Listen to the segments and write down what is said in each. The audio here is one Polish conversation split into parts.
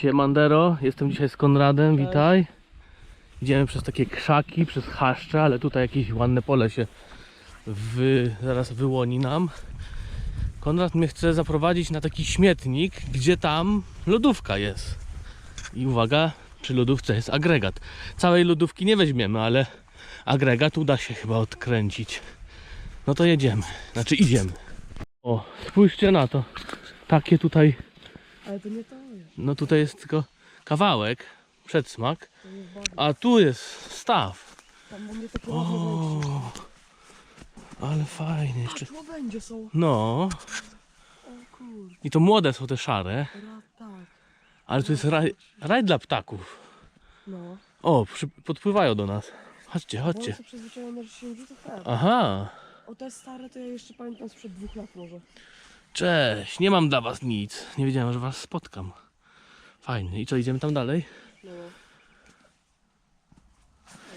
Siemandero, jestem dzisiaj z Konradem, witaj. Idziemy przez takie krzaki, przez chaszcze, ale tutaj jakieś ładne pole się wy, zaraz wyłoni nam. Konrad mnie chce zaprowadzić na taki śmietnik, gdzie tam lodówka jest. I uwaga, przy lodówce jest agregat. Całej lodówki nie weźmiemy, ale agregat uda się chyba odkręcić. No to jedziemy, znaczy idziemy. O, spójrzcie na to. Takie tutaj Ale to nie to jest. no tutaj jest tylko kawałek, przedsmak, To jest bardzo. a tu jest staw. Tam u mnie takie ładne wejście. O, ale fajnie jeszcze. A tu będzie są. No, O kurde. i to młode są te szare, Ra, tak. ale tu jest raj, raj dla ptaków. No. O, przy, podpływają do nas. Chodźcie, Bo chodźcie. że się rzuca. Aha, O te stare to ja jeszcze pamiętam sprzed dwóch lat może. Cześć, nie mam dla was nic. Nie wiedziałem, że was spotkam. Fajnie. I co, idziemy tam dalej? No.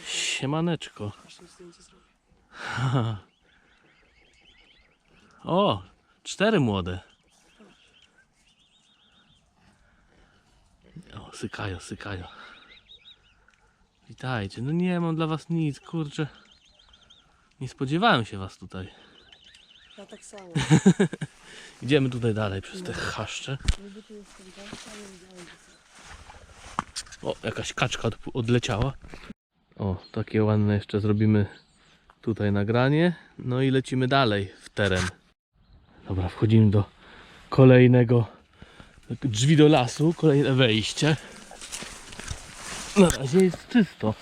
Siemaneczko. O, cztery młode. O, sykają, sykają. Witajcie. No nie mam dla was nic, kurczę. Nie spodziewałem się was tutaj. Ja tak samo. Idziemy tutaj dalej przez te chaszcze. O, jakaś kaczka od, odleciała. O, takie ładne jeszcze zrobimy tutaj nagranie. No i lecimy dalej w teren. Dobra, wchodzimy do kolejnego drzwi do lasu, kolejne wejście. Na razie jest czysto.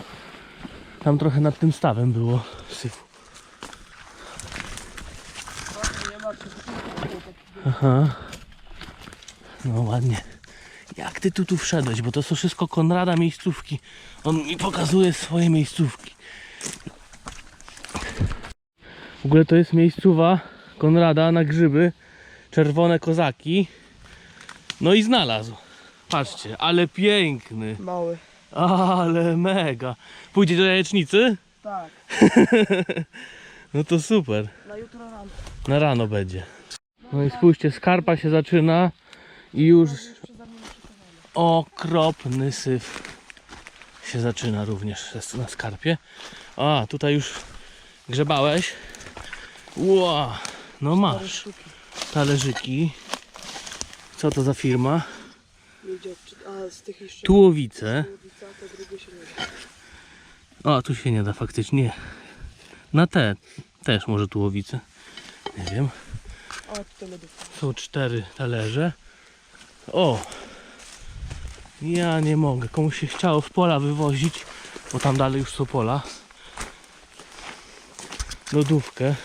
Tam trochę nad tym stawem było syfu. są. Nie ma się Aha. No ładnie. Jak ty tu tu wszedłeś? Bo to są wszystko Konrada miejscówki. On mi pokazuje swoje miejscówki. W ogóle to jest miejscowa Konrada na grzyby. Czerwone kozaki. No i znalazł. Patrzcie, ale piękny. Mały. Ale mega. Pójdzie do jajecznicy? Tak. No to super. Na jutro rano. Na rano będzie. No i spójrzcie, skarpa się zaczyna i już okropny syf się zaczyna również na skarpie. A, tutaj już grzebałeś. Ła, no masz talerzyki. Co to za firma? A. Tułowice. O, tu się nie da faktycznie. Na te też może tułowice. Nie wiem. Lodówka. Są cztery talerze. O! Ja nie mogę. Komuś się chciało w pola wywozić, bo tam dalej już są pola. Lodówkę.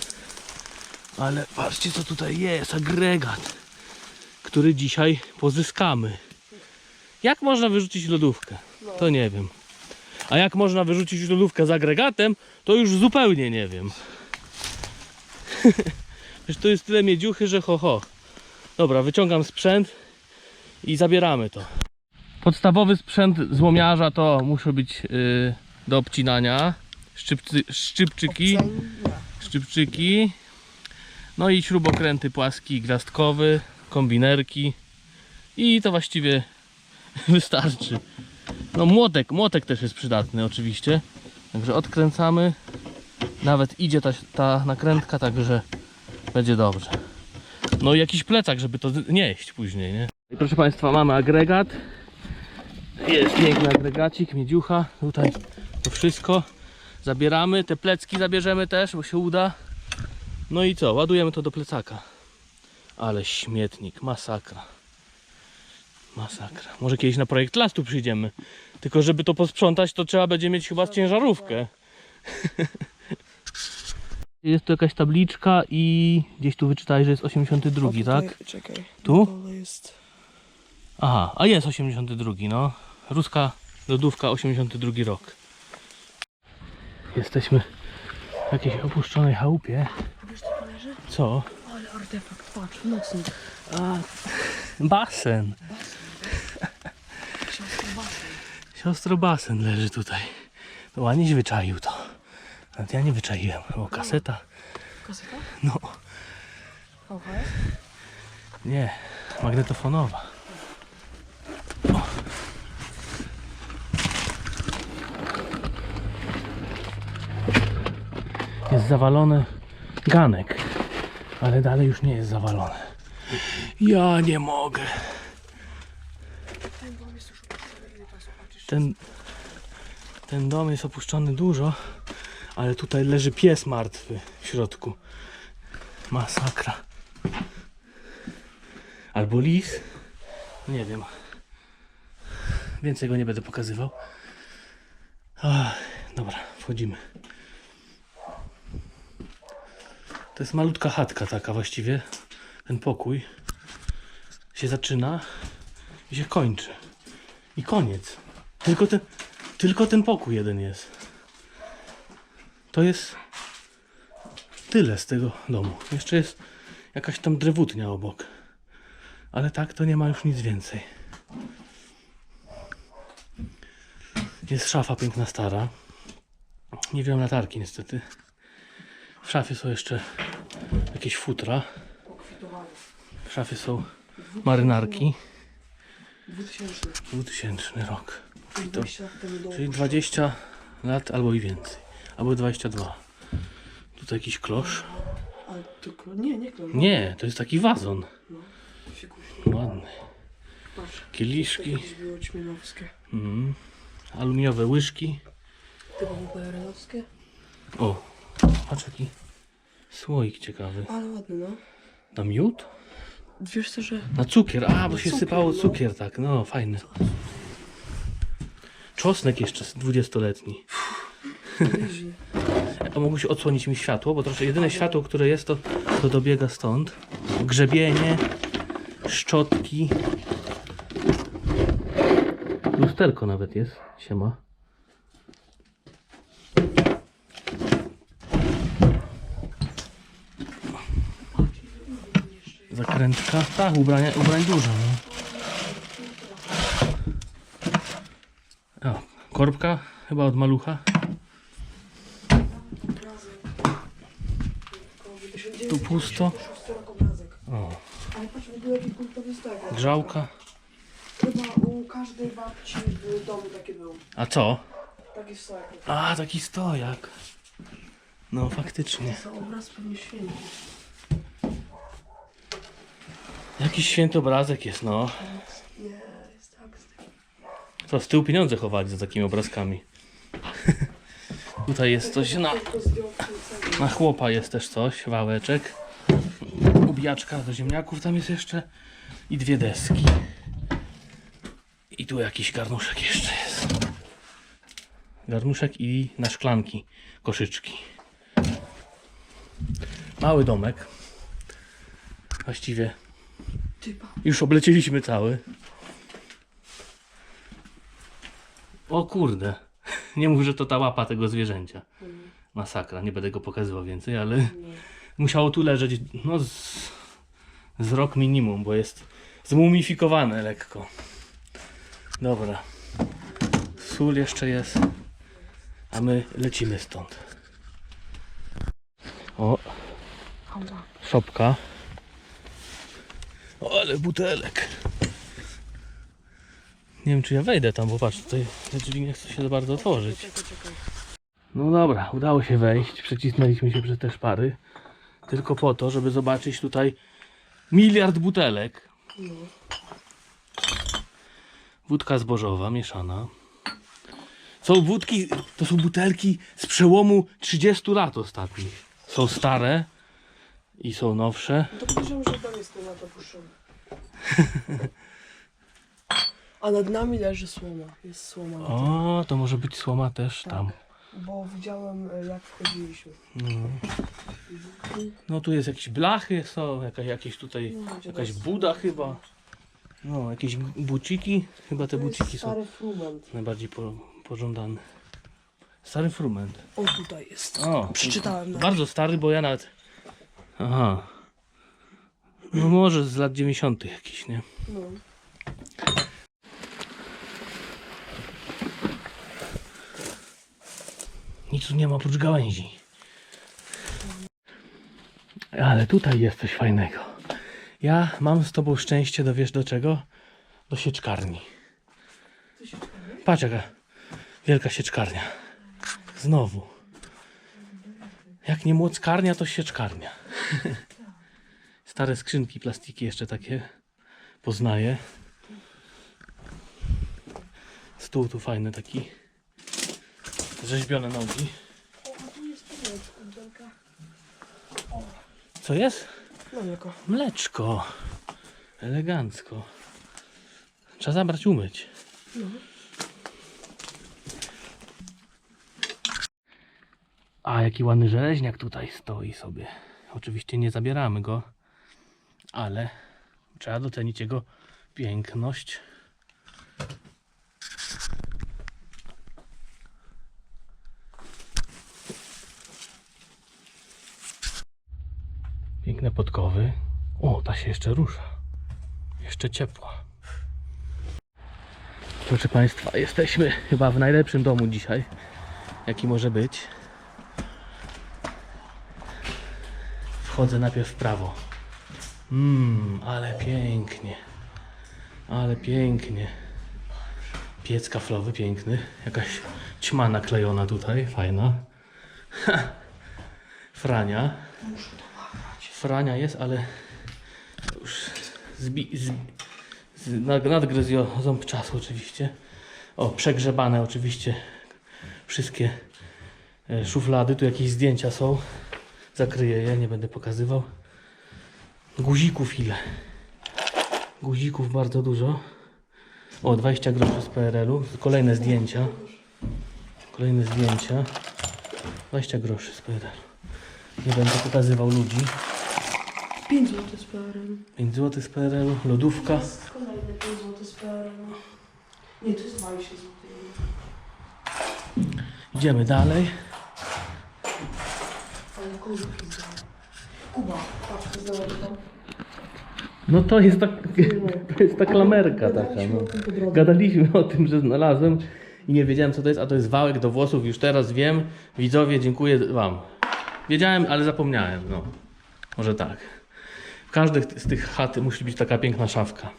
Ale patrzcie co tutaj jest. Agregat, który dzisiaj pozyskamy. Jak można wyrzucić lodówkę? To nie wiem. A jak można wyrzucić lodówkę z agregatem, to już zupełnie nie wiem. Przecież to jest tyle miedziuchy, że ho ho. Dobra, wyciągam sprzęt i zabieramy to. Podstawowy sprzęt złomiarza to musi być yy, do obcinania. Szczypcy, szczypczyki, szczypczyki. No i śrubokręty płaski, gwiazdkowy, kombinerki. I to właściwie wystarczy. No młotek, młotek też jest przydatny oczywiście. Także odkręcamy. Nawet idzie ta, ta nakrętka, także będzie dobrze. No i jakiś plecak, żeby to nieść później, nie? I proszę Państwa, mamy agregat. Jest piękny agregacik, miedziucha. Tutaj to wszystko zabieramy. Te plecki zabierzemy też, bo się uda. No i co? Ładujemy to do plecaka. Ale śmietnik, masakra. Masakra. Może kiedyś na projekt las tu przyjdziemy. Tylko żeby to posprzątać, to trzeba będzie mieć chyba ciężarówkę. Jest tu jakaś tabliczka i gdzieś tu wyczytałeś, że jest 82, O, tutaj, tak? Czekaj. Tu? Jest... Aha, a jest 82, no. Ruska lodówka 82 rok. Jesteśmy w jakiejś opuszczonej chałupie. Wiesz co tu leży? Co? Ale artefakt, patrz, nocnik. A, basen. Siostro basen. Siostro basen leży tutaj. To ładnieś wyczaił to. Nawet ja nie wyczaiłem. O, no. kaseta. Kaseta? No. VHS? Nie, magnetofonowa. Jest zawalony ganek, ale dalej już nie jest zawalony. Ja nie mogę. Ten, ten dom jest opuszczony dużo ale tutaj leży pies martwy w środku. Masakra. Albo lis. Nie wiem. Więcej go nie będę pokazywał. Ach, dobra, wchodzimy. To jest malutka chatka taka właściwie. Ten pokój się zaczyna i się kończy. I koniec. Tylko ten, tylko ten pokój jeden jest. To jest tyle z tego domu. Jeszcze jest jakaś tam drewutnia obok. Ale tak to nie ma już nic więcej. Jest szafa piękna stara. Nie wiem latarki niestety. W szafie są jeszcze jakieś futra. W szafie są marynarki. 2000. 2000 rok. Czyli to- 20 lat temu dom. Czyli 20 lat albo i więcej. Albo 22. Tutaj jakiś klosz. Ale tylko, nie, nie klosz. Nie, to jest taki wazon. Fikuś. Ładny. Patrz. Kieliszki. jakieś było ćmielowskie. Mm. Aluminiowe łyżki. Typowo PRL-owskie. O, patrz jaki słoik ciekawy. Ale ładny, no. Na miód? Wiesz co, że... Na cukier. A, bo się cukier, sypało no. cukier, tak. No, fajny. Czosnek jeszcze 20-letni. A mógłbyś odsłonić mi światło, bo troszkę jedyne światło, które jest, to, to dobiega stąd. Grzebienie, szczotki. Lusterko nawet jest. Siema. Zakrętka. Tak, ubrania, ubrań dużo. No. O, korbka chyba od malucha. Tu pusto. O, Ale patrz, w ogóle jaki kultowy stek. grzałka. Chyba u każdej babci w domu takie był. A co? Taki stek. A, taki stojak. No, faktycznie. To obraz pewnie święty. Jakiś święty obrazek jest, no. Nie, jest tak z tym. Co, z tyłu pieniądze chowali za takimi obrazkami. Tutaj jest coś na, na chłopa jest też coś, wałeczek. Ubijaczka do ziemniaków tam jest jeszcze. I dwie deski. I tu jakiś garnuszek jeszcze jest. Garnuszek i na szklanki koszyczki. Mały domek. Właściwie już oblecieliśmy cały. O kurde. Nie mów, że to ta łapa tego zwierzęcia. Masakra, nie będę go pokazywał więcej, ale musiało tu leżeć no z, z rok minimum, bo jest zmumifikowane lekko. Dobra. Sól jeszcze jest. A my lecimy stąd. O, szopka. O, ale butelek. Nie wiem, czy ja wejdę tam, bo patrz, tutaj te drzwi nie chcą się za bardzo otworzyć. No dobra, udało się wejść. Przecisnęliśmy się przez te szpary. Tylko po to, żeby zobaczyć tutaj miliard butelek. Wódka zbożowa, mieszana. Są wódki, to są butelki z przełomu 30 lat ostatnich. Są stare i są nowsze. No to podejrzewam, że tam jest ten na to puszczony. A nad nami leży słoma. Jest słoma. na tym. O, to może być słoma też tam. Bo widziałem e, jak wchodziliśmy. No, no tu jest jakieś blachy, są jakaś, jakieś tutaj, No, gdzie jakaś buda chyba. No, jakieś buciki. Chyba te To jest buciki są stary frument. najbardziej po, pożądane. Stary frument. O, tutaj jest. O, Przeczytałem. Bardzo stary, bo ja nawet. Aha. No może z lat 90. jakiś, nie? No. Nie ma oprócz gałęzi. Ale tutaj jest coś fajnego. Ja mam z tobą szczęście do wiesz do czego? Do sieczkarni. Patrz jaka wielka sieczkarnia. Znowu. Jak nie młockarnia, to sieczkarnia. Stare skrzynki, plastiki jeszcze takie poznaję. Stół tu fajny taki. Rzeźbione nogi. O, a tu jest pomysł, kumpelka. Co jest? Jaka? Mleczko. Elegancko. Trzeba zabrać umyć. No. A jaki ładny żeleźniak tutaj stoi sobie. Oczywiście nie zabieramy go, ale trzeba docenić jego piękność. Piękne podkowy. O, ta się jeszcze rusza. Jeszcze ciepła. Proszę Państwa, jesteśmy chyba w najlepszym domu dzisiaj, jaki może być. Wchodzę najpierw w prawo. Mmm, ale pięknie. Ale pięknie. Piec kaflowy piękny. Jakaś ćma naklejona tutaj, fajna. Frania. Frania jest, ale już zbi, z, z, nad- nadgryzł ząb czasu oczywiście. O, przegrzebane oczywiście wszystkie e, szuflady. Tu jakieś zdjęcia są. Zakryję je, nie będę pokazywał. Guzików ile? Guzików bardzo dużo. O, 20 groszy z PRL-u. Kolejne zdjęcia. Kolejne zdjęcia. 20 groszy z PRL-u. Nie będę pokazywał ludzi. 5 zł z PRL. 5 zł z PRL-u. Lodówka. Kolejne 5 zł z PRL. Nie, to jest 20 zł. Idziemy dalej. Ale kurwa. Kuba, patrz, znowu tam. No to jest ta, to jest ta klamerka taka. No. Gadaliśmy o tym, że znalazłem i nie wiedziałem co to jest, a to jest wałek do włosów, już teraz wiem. Widzowie, dziękuję Wam. Wiedziałem, ale zapomniałem, no. Może tak. Każdej z tych chat musi być taka piękna szafka.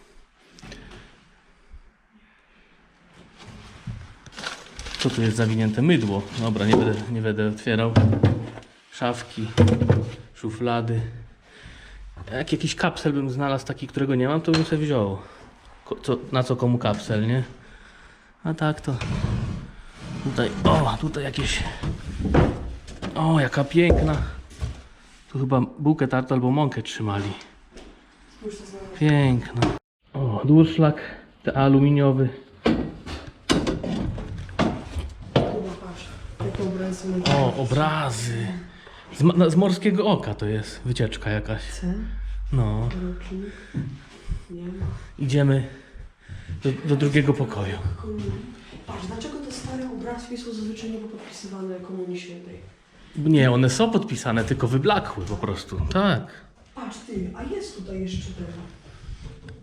Co tu jest zawinięte? Mydło. Dobra, nie będę, nie będę otwierał. Szafki, szuflady. Jak jakiś kapsel bym znalazł taki, którego nie mam, to bym sobie wziął. Co, na co komu kapsel, nie? A tak to. Tutaj, o, tutaj jakieś. O, jaka piękna. Tu chyba bułkę tartą albo mąkę trzymali. Piękna. O, durszlak, te aluminiowy. O, obrazy. Z, na- z morskiego oka to jest wycieczka jakaś. No, idziemy do, do drugiego pokoju. Patrz, dlaczego te stare obrazki są zazwyczaj nie podpisywane Komunii Świętej? Nie, one są podpisane, tylko wyblakły po prostu. Tak. Patrz ty, a jest tutaj jeszcze ten.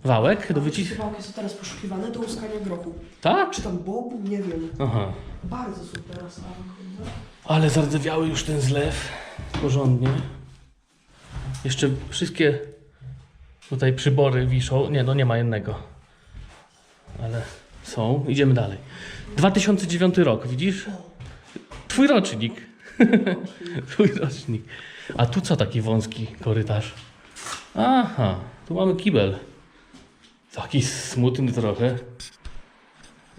Wałek do wycisku. Wałki są teraz poszukiwane do uskania grochu. Tak? Czy tam bobu? Nie wiem. Aha. Bardzo są teraz kurde. Ale zardzewiały już ten zlew. Porządnie. Jeszcze wszystkie tutaj przybory wiszą. Nie, no nie ma jednego. Ale są. Idziemy dalej. 2009 rok, widzisz? Twój rocznik. Twój rocznik. A tu co taki wąski korytarz? Aha, tu mamy kibel. Taki smutny trochę.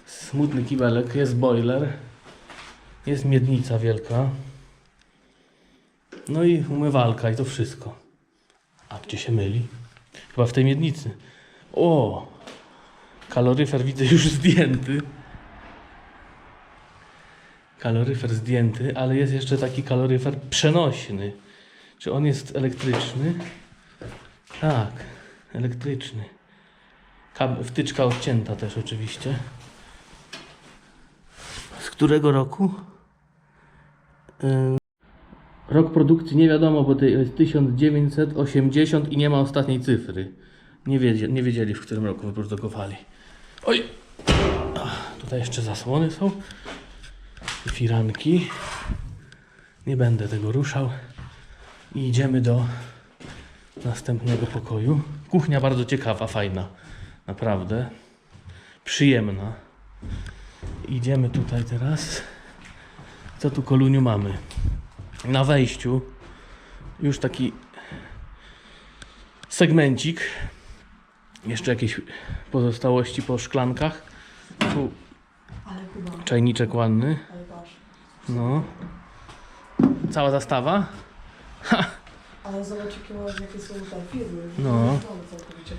Smutny kibelek, jest boiler. Jest miednica wielka. No i umywalka i to wszystko. A gdzie się myli? Chyba w tej miednicy. O! Kaloryfer widzę już zdjęty. Kaloryfer zdjęty, ale jest jeszcze taki kaloryfer przenośny. Czy on jest elektryczny? Tak, elektryczny. Wtyczka odcięta też oczywiście. Z którego roku? Ym, Rok produkcji nie wiadomo, bo to jest 1980 i nie ma ostatniej cyfry. Nie, wiedzie, nie wiedzieli, w którym roku wyprodukowali. Oj! Tutaj jeszcze zasłony są. Firanki. Nie będę tego ruszał. I idziemy do następnego pokoju. Kuchnia bardzo ciekawa, fajna. Naprawdę. Przyjemna. Idziemy tutaj teraz. Co tu koluniu mamy? na wejściu już taki segmencik. Jeszcze jakieś pozostałości po szklankach. Tu czajniczek ładny. No. Cała zastawa. Ale zobacz jakie, są te firmy. No. Całkowicie.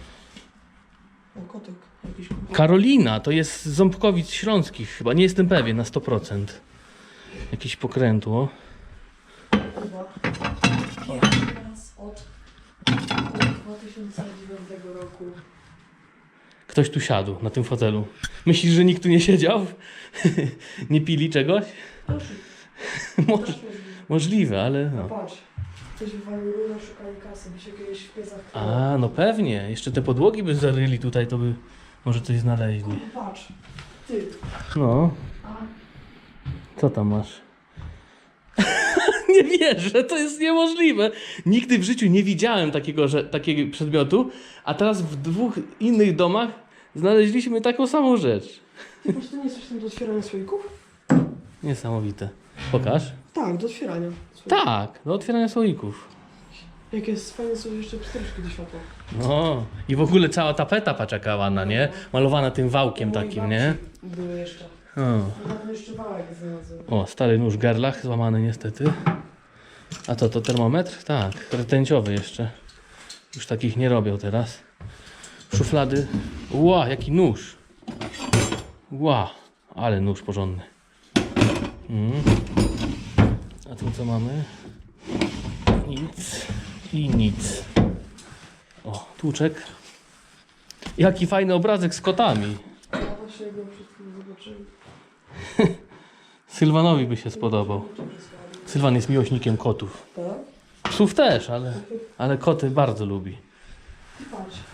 O, kotek jakiś. Karolina, to jest Ząbkowic Śląskich chyba, nie jestem pewien na 100%. Jakieś pokrętło. Kuba. Pierwszy raz od 2009 roku. Ktoś tu siadł na tym fotelu. myślisz, że nikt tu nie siedział? nie pili czegoś? Możliwe, ale No no. patrz. Ktoś wywalił rurę, szukali kasy, by się kiedyś w piecach A, no pewnie. Jeszcze te podłogi by zaryli tutaj, to by może coś znaleźli. Patrz. Ty. No, A co tam masz? nie wierzę, to jest niemożliwe. Nigdy w życiu nie widziałem takiego, że, takiego przedmiotu, a teraz w dwóch innych domach znaleźliśmy taką samą rzecz. ty po prostu nie jesteś tam do otwierania słoików? Niesamowite. Pokaż. Tak, do otwierania. Tak, do otwierania słoików. Jak jest fajne są jeszcze pstryczki do światła. No i w ogóle cała tapeta paczaka ładna, nie? Malowana tym wałkiem Mojej takim, babci nie? Były jeszcze. O. Jeszcze wałek znalazłem. O, stary nóż gerlach, złamany niestety. A to, to termometr? Tak, rtęciowy jeszcze. Już takich nie robią teraz. Szuflady. Ła, jaki nóż. Ła, ale nóż porządny. Mm. A tu co mamy? Nic i nic. O, tłuczek. Jaki fajny obrazek z kotami. Ja właśnie go przed chwilą zobaczyłem. Sylwanowi by się spodobał. Sylwan jest miłośnikiem kotów. Tak? Psów też, ale, ale koty bardzo lubi.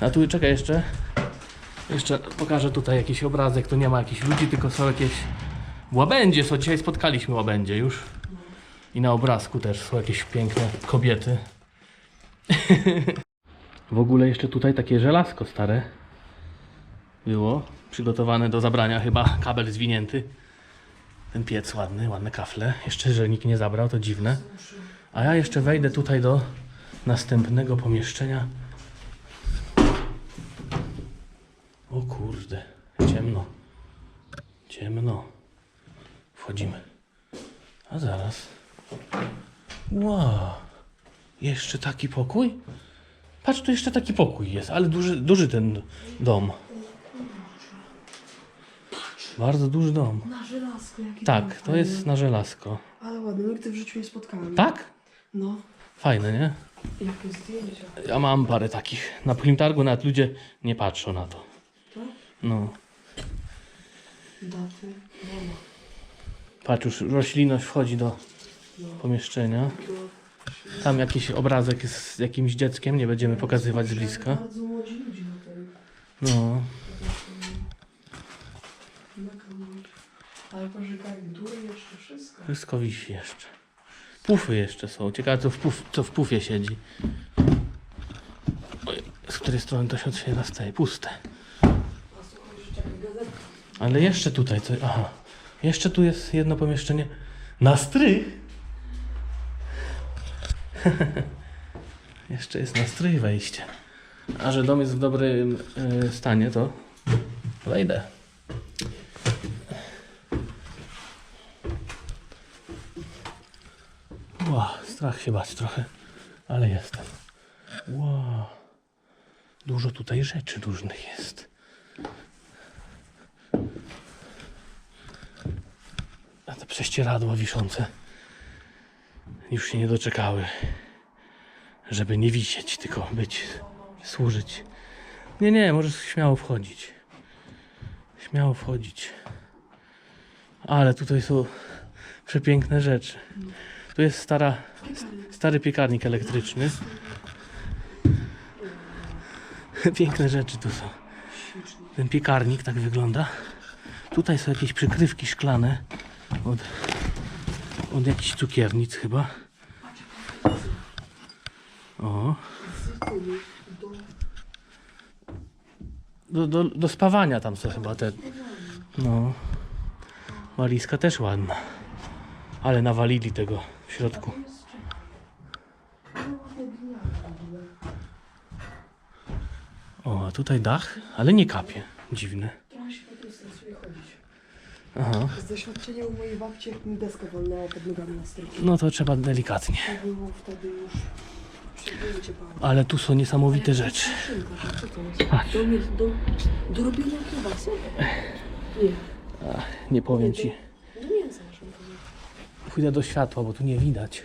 A tu czekaj jeszcze. Jeszcze pokażę tutaj jakiś obrazek. Tu nie ma jakichś ludzi, tylko są jakieś łabędzie. Są dzisiaj spotkaliśmy łabędzie już. I na obrazku też są jakieś piękne kobiety. w ogóle jeszcze tutaj takie żelazko stare było. Przygotowane do zabrania chyba kabel zwinięty. Ten piec ładny, ładne kafle. Jeszcze, że nikt nie zabrał, to dziwne. A ja jeszcze wejdę tutaj do następnego pomieszczenia. O kurde, ciemno. Ciemno. Wchodzimy. A zaraz. Wow. Jeszcze taki pokój? Patrz, tu jeszcze taki pokój jest, ale duży, duży ten dom. Bardzo duży dom. Na żelazko jaki Tak, to jest na żelazko. Ale ładny, nigdy w życiu nie spotkałem. Tak? No. Fajne, nie? Jakie zdjęcia. Ja mam parę takich. Na Plimtargu nawet ludzie nie patrzą na to. Tak? No. Daty. Mama. Patrz, już roślinność wchodzi do pomieszczenia. Tam jakiś obrazek jest z jakimś dzieckiem, nie będziemy pokazywać z bliska. No. Ale jeszcze wszystko. Wszystko wisi jeszcze. Pufy jeszcze są. Ciekawe co w, puf, co w pufie siedzi. Oj, z której strony to się otwiera z tej? Puste. Ale jeszcze tutaj coś. Aha. Jeszcze tu jest jedno pomieszczenie. Na strych? jeszcze jest na strych wejście. A że dom jest w dobrym e, stanie, to wejdę. Wow, strach się bać trochę, ale jestem. Wow. Dużo tutaj rzeczy różnych jest. A te prześcieradła wiszące już się nie doczekały, żeby nie wisieć, tylko być, służyć. Nie, nie, możesz śmiało wchodzić. Śmiało wchodzić. Ale tutaj są przepiękne rzeczy. Tu jest stara, stary piekarnik elektryczny. Piękne rzeczy tu są. Ten piekarnik tak wygląda. Tutaj są jakieś przykrywki szklane od, od jakichś cukiernic chyba. O. Do, do, do spawania tam są chyba te. No. Walizka też ładna. Ale nawalili tego w środku. O, a tutaj dach, ale nie kapie. Dziwne. Aha. Z doświadczenia u mojej babci, jak mi deska walnęła pod nogami na strychu. No to trzeba delikatnie. To było wtedy już. Ale tu są niesamowite rzeczy. Szynka, co to jest? Do, mnie- do, do robienia kiełbasy? Nie. Nie powiem ci. Do mięsa szynka. Pójdę do światła, bo tu nie widać.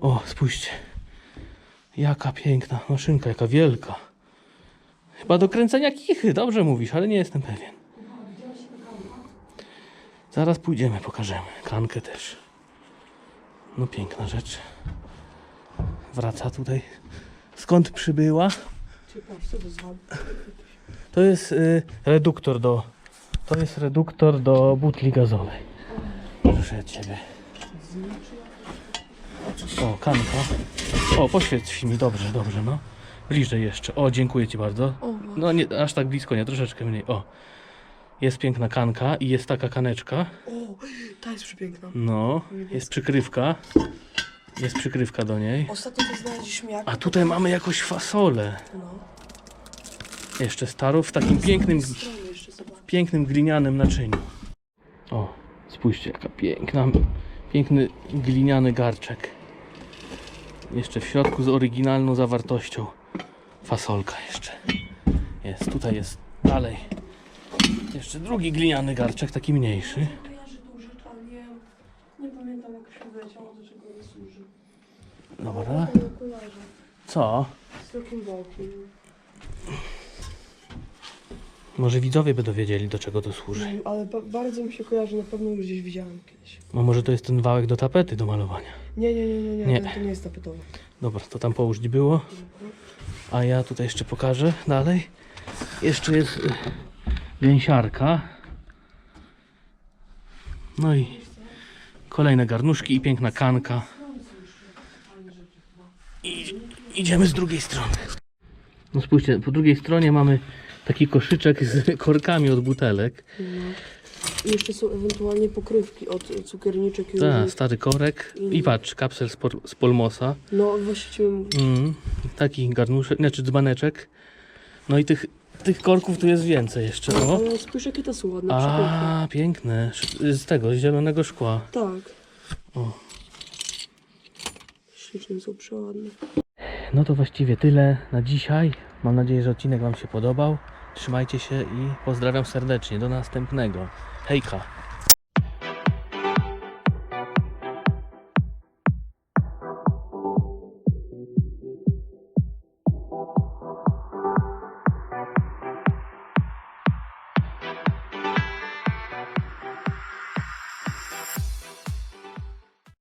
O, spójrzcie. Jaka piękna maszynka, jaka wielka. Chyba do kręcenia kichy, dobrze mówisz, ale nie jestem pewien. Zaraz pójdziemy, pokażemy. Kankę też. No piękna rzecz. Wraca tutaj. Skąd przybyła? To jest y, reduktor do. To jest reduktor do butli gazowej. Proszę ciebie. O, kanka. O, poświeć mi, dobrze, dobrze, no. Bliżej jeszcze. O, dziękuję ci bardzo. O, No nie, aż tak blisko, nie, troszeczkę mniej. O. Jest piękna kanka i jest taka kaneczka. o, ta jest przepiękna. No, jest przykrywka. Jest przykrywka do niej. Ostatnio to znaleźliśmy jak... A tutaj mamy jakąś fasolę. No. Jeszcze starą w takim pięknym pięknym glinianym naczyniu. O, spójrzcie, jaka piękna, piękny gliniany garczek. Jeszcze w środku z oryginalną zawartością. Fasolka jeszcze. Jest, tutaj jest dalej. Jeszcze drugi gliniany garczek, taki mniejszy. Służy. Dobra. Kojarzę. Co? Z takim bokiem. Może widzowie by dowiedzieli, do czego to służy. Nie wiem, ale ba- bardzo mi się kojarzy, na pewno już gdzieś widziałem kiedyś. A może to jest ten wałek do tapety do malowania. Nie, nie, nie, nie, nie, Nie. To, to nie jest tapetowe. Dobra, to tam połóż gdzie było. A ja tutaj jeszcze pokażę dalej. Jeszcze jest y, gęsiarka. No i kolejne garnuszki i piękna kanka. I idziemy z drugiej strony. No spójrzcie, po drugiej stronie mamy taki koszyczek z korkami od butelek. I jeszcze są ewentualnie pokrywki od cukierniczek i Tak, różnych. stary korek. I patrz, kapsel z, por- z polmosa. No właściwie Mm, taki garnuszek, znaczy dzbaneczek. No i tych, tych korków tu jest więcej jeszcze. O. Ale spójrz jakie to są ładne, przepiękne. A, piękne. Sz- Z tego, z zielonego szkła. Tak. O. Śliczne są przeładne. No to właściwie tyle na dzisiaj. Mam nadzieję, że odcinek Wam się podobał. Trzymajcie się i pozdrawiam serdecznie. Do następnego. Hejka.